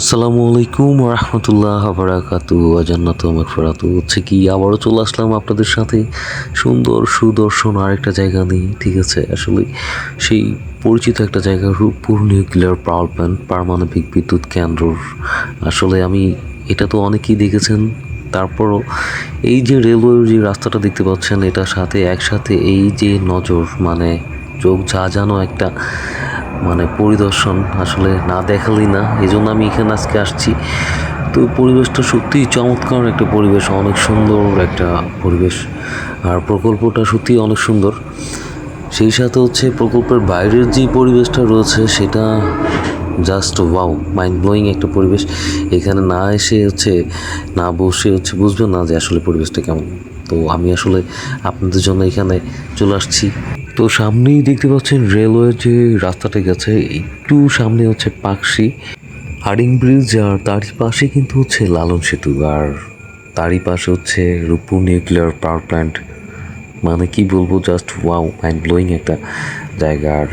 আসসালামু আলাইকুম রহমতুল্লাহ বারাকাতু, অজান্নাত মাগফিরাতু। হচ্ছে কি, আবারও চলে আসলাম আপনাদের সাথে সুন্দর সুদর্শন আরেকটা জায়গা নিয়ে, ঠিক আছে? আসলে সেই পরিচিত একটা জায়গা, রূপপুর নিউক্লিয়ার পাওয়ার প্ল্যান্ট, পারমাণবিক বিদ্যুৎ কেন্দ্র আসলে আমি এটা তো অনেকেই দেখেছেন। তারপরও এই যে রেলওয়ের যে রাস্তাটা দেখতে পাচ্ছেন, এটার সাথে একসাথে এই যে নজর মানে চোখ জানো একটা মানে পরিদর্শন আসলে না দেখালেই না এই জন্য আমি এখানে আজকে আসছি। তো পরিবেশটা সত্যিই চমৎকার একটা পরিবেশ, অনেক সুন্দর একটা পরিবেশ। আর প্রকল্পটা সত্যিই অনেক সুন্দর। সেই সাথে হচ্ছে প্রকল্পের বাইরের যে পরিবেশটা রয়েছে, সেটা জাস্ট ওয়াও মাইন্ড ব্লোয়িং একটা পরিবেশ। এখানে না এসে হচ্ছে, না বসে হচ্ছে বুঝবেন না যে আসলে পরিবেশটা কেমন। তো আমি আসলে আপনাদের জন্য এখানে চলে আসছি। তো সামনেই দেখতে পাচ্ছেন রেলওয়ের যে রাস্তাটা গেছে, একটু সামনে হচ্ছে পাকশি হার্ডিং ব্রিজ, আর তারই পাশে কিন্তু হচ্ছে লালন সেতু, আর তারই পাশে হচ্ছে রূপপুর নিউক্লিয়ার পাওয়ার প্ল্যান্ট মানে কি বলব জাস্ট ওয়াও মাইন্ড ব্লোয়িং একটা জায়গা। আর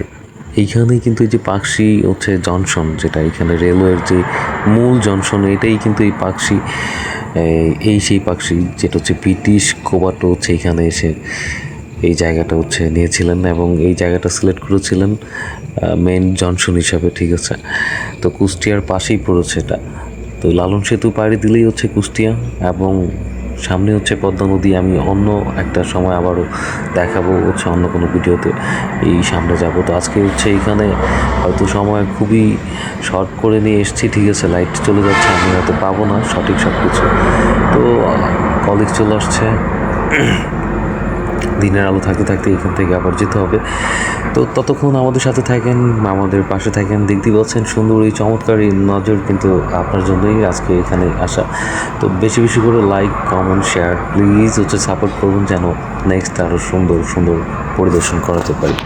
এইখানে কিন্তু এই যে পাকশি হচ্ছে জনশন যেটা এখানে রেলওয়ের যে মূল জনশন এটাই কিন্তু এই পাকশি এই সেই পাকশি যেটা হচ্ছে ব্রিটিশ কোবাটো হচ্ছে এখানে এসে এই জায়গাটা হচ্ছে নিয়েছিলেন এবং এই জায়গাটা সিলেক্ট করেছিলেন মেন জনসন হিসাবে, ঠিক আছে? তো কুষ্টিয়ার পাশেই পড়েছে এটা। তো লালন সেতু পাড়ি দিলেই হচ্ছে কুষ্টিয়া এবং সামনে হচ্ছে পদ্মা নদী। আমি অন্য একটা সময় আবারও দেখাবো হচ্ছে অন্য কোনো ভিডিওতে এই সামনে যাব। তো আজকে হচ্ছে এইখানে হয়তো সময় খুবই শর্ট করে নিয়ে এসেছি, ঠিক আছে? লাইট চলে যাচ্ছে, আমি হয়তো পাবো না, সঠিক সব কিছু তো কলিগ চলে আসছে। দিনের আলো থাকতে থাকতে এখান থেকে আবার যেতে হবে। তো ততক্ষণ আমাদের সাথে থাকেন, আমাদের পাশে থাকেন দেখতে পাচ্ছেন সুন্দর এই চমৎকার এই নজর কিন্তু আপনার জন্যই আজকে এখানে আসা। তো বেশি বেশি করে লাইক কমেন্ট শেয়ার প্লিজ হচ্ছে সাপোর্ট করুন যেন নেক্সট আরও সুন্দর সুন্দর পরিদর্শন করাতে পারি।